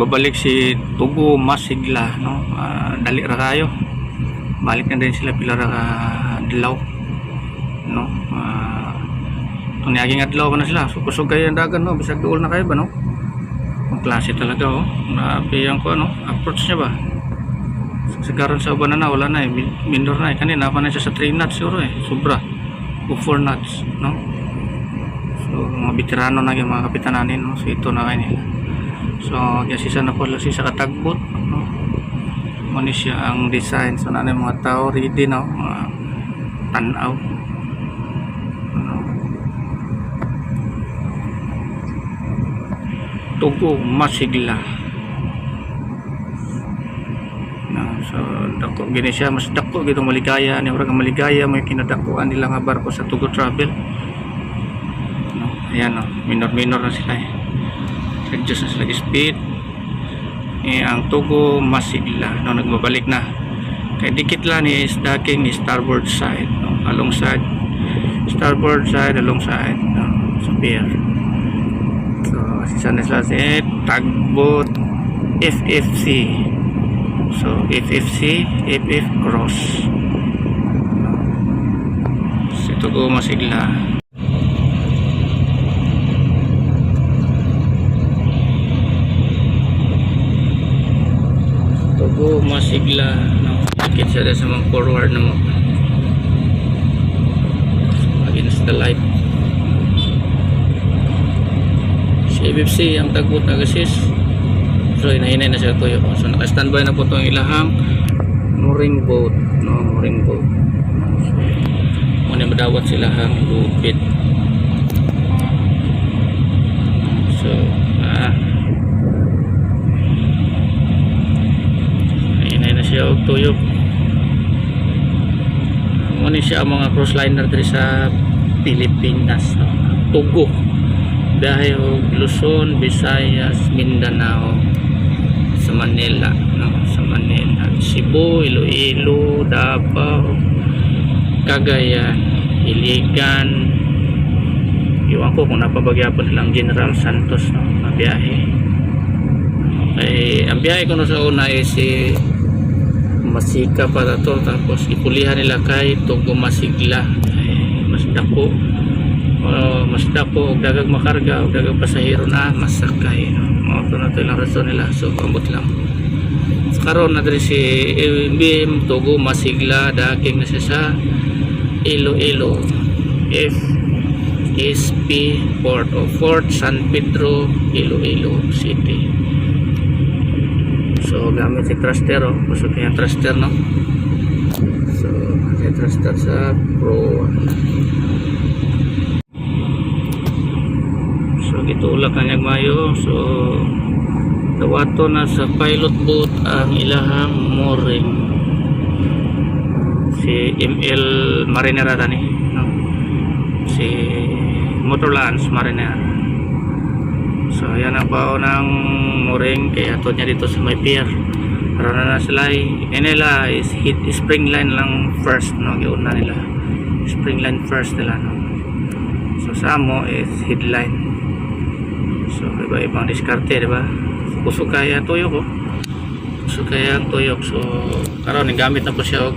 nagbabalik si Tugo Masigla no? Ah, dali ra kayo balik na din sila pila ra adlaw no? Uh, itong niaging adlaw pa na sila. So kusog kayo ang dagan no? Bisag duol na kayo ba no? Ang klase talaga oh. Napiyang ko ano approach niya ba? Sigaron sa uban na wala na eh. Min- minor na eh. Kanina pa na siya sa 3 knots siguro eh. Sobra. O 4 knots no? So mga veterano na yung mga kapitananin no? So ito na kayo so kasi na pala siya sa katagbot no? Muna siya ang design. So na mga tao ready no? Mga tanaw. Tugo masigla. Na so dako gini siya mas dako gito maligaya ni ora maligaya may kinadakuan nila nga barko sa tugo travel. No? Ayan no? Minor minor na sila eh adjust sila speed eh, ang tugo masigla no nagbabalik na. Kay dikit lang is daking starboard side no alongside starboard side alongside no sa pier. So asisan na sila si tagbot FFC so FFC FF cross. Si tugo masigla Tugo masigla no yakit siya sa mga forward na mo. Against the light. Si FFC ang tagbot na gasis so hinahinay na siya tuyo so naka-standby na po itong ilahang mooring boat no mooring boat. So muna madawat sila hang lupit Hinay na siya og tuyok. Muna siya ang mga crossliner diri sa Pilipinas. No? Tugo. Og Luzon, Visayas, Mindanao sa Manila, no? Sa Manila, Cebu, Iloilo, Davao, Cagayan, Iligan. Iwan ko kung napabagyapon nilang General Santos no, na biyahe. Okay, ang biyahe ko na sa una ay si Masika pa na to. Tapos ipulihan nila kay Tugo Masigla. Ay, mas dako o mas dako og dagag makarga og dagag pasahero na masakay. No mao to na to lang rason nila. So ambot lang. So, karon na si Bim Tugo Masigla daking na siya sa Iloilo. F SP Port of Fort San Pedro Iloilo City So gamit si thruster oh. Ko yung thruster no. So si thruster sa Pro 1. So gitulak na niyag mayo. So dawato na sa pilot boat ang ilahang mooring. Si ML Marinera tani no. Si Motorlands Marinera. So yan ang bao ng mooring kaya ato niya dito sa may pier. Para na na sila ay eh, nila is hit spring line lang first no giuna nila. Spring line first nila no. So sa amo is headline. So iba-ibang diskarte di ba? Kusog kaya tuyok ko. Kusog kaya ang tuyok. So karon gamit na po siya og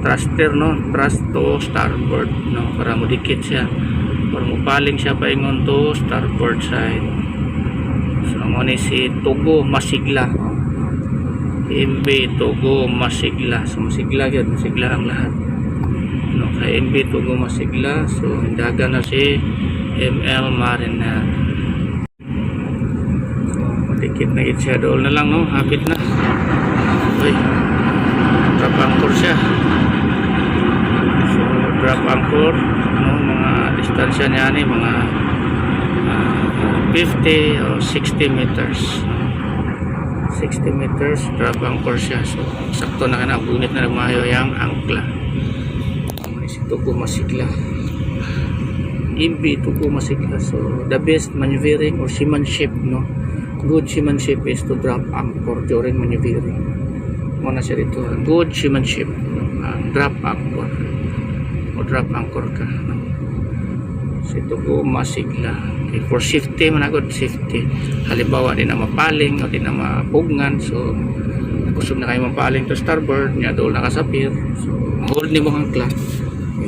thruster no, thrust to starboard no para mo dikit siya. Para mo paling siya paingon to starboard side. Mo ni si Tugo Masigla. MB Tugo Masigla. So masigla gyud, masigla ang lahat. No kay MB Tugo Masigla. So daga na si ML Marina. So matikit na itcha dool na lang no, hapit na. Uy. Drop anchor siya. So drop anchor no mga distansya niya ni mga ah, 50 o 60 meters. 60 meters drop anchor siya so sakto na kana bunit na nagmayo yung angkla. Tugo masigla. Impi tugo masigla. So the best maneuvering or seamanship no? Good seamanship is to drop anchor during maneuvering. Muna siya dito. Good seamanship no? Ah, drop anchor. O drop anchor ka no? Ito po masigla Okay, for safety managod safety. Halimbawa di na mapaling o di na mapugngan so kusog na kayo mapaling to starboard nya doon nakasapir. So hold ni mo ang class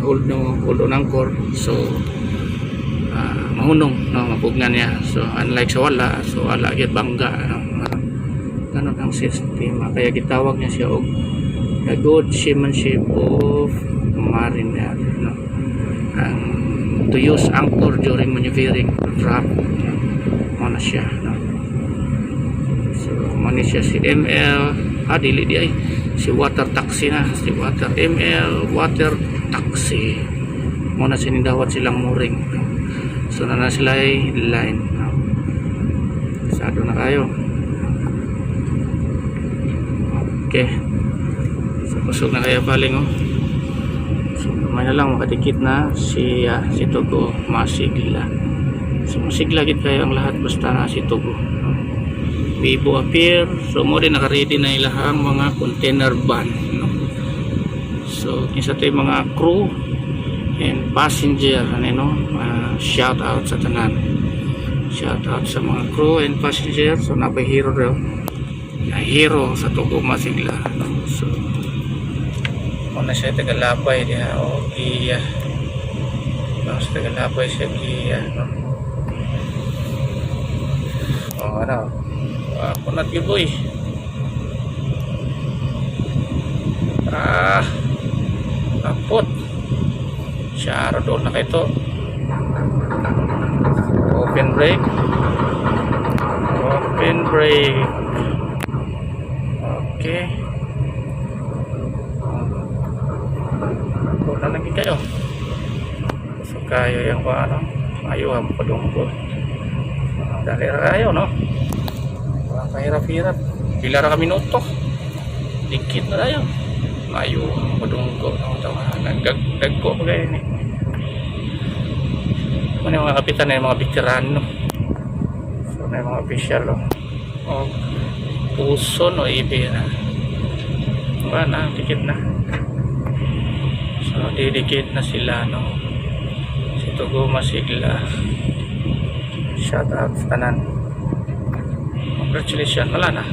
hold no hold on anchor so ah, mahunong no mapugnan niya. So unlike sa wala so wala gyud bangga no. Ganun ang system. Ah, kaya gitawag niya siya og the good seamanship of mariner no. Ang to use anchor during maneuvering drop. No? mo na siya no? So mo ni siya si ML ah dili di ay. Si water taxi na si water ML water taxi. Mo na sinindawat silang mooring. No? so na na sila ay line no? sado na kayo. Okay. So kusog na kayo baling oh lang makadikit na si ah, si Togo masigla. So, masigla gid kayo ang lahat basta na si Togo. Vivo appear. So, mo rin naka-ready na ilahang mga container van. No? So, kinsa tayo mga crew and passenger ano no? Ah, shout out sa tanan. Shout out sa mga crew and passenger. So, napay hero daw. Na hero sa Togo masigla. No? So, Muna siya tagalapay diha o giya. Mas tagalapay siya giya. No? O ano? Ako na boy. Ah. Kapot. Siya doon na kayo Open brake. Open brake. Okay. Kayo. So kayo yung kung ano, ayaw ang padungkol. Dali ra kayo, no? Wala kahirap-hirap. Pila ra ka minuto. Dikit na tayo. Ayaw ang padungkol. Nagdagko pa kayo ni. Ano yung mga kapitan na yung mga veterano. So na yung mga official, oh. Oh, puso no ibi na. Wala na, dikit na. So, didikit na sila, no? Si Tugo Masigla. Shout out tanan. Congratulations. Wala na.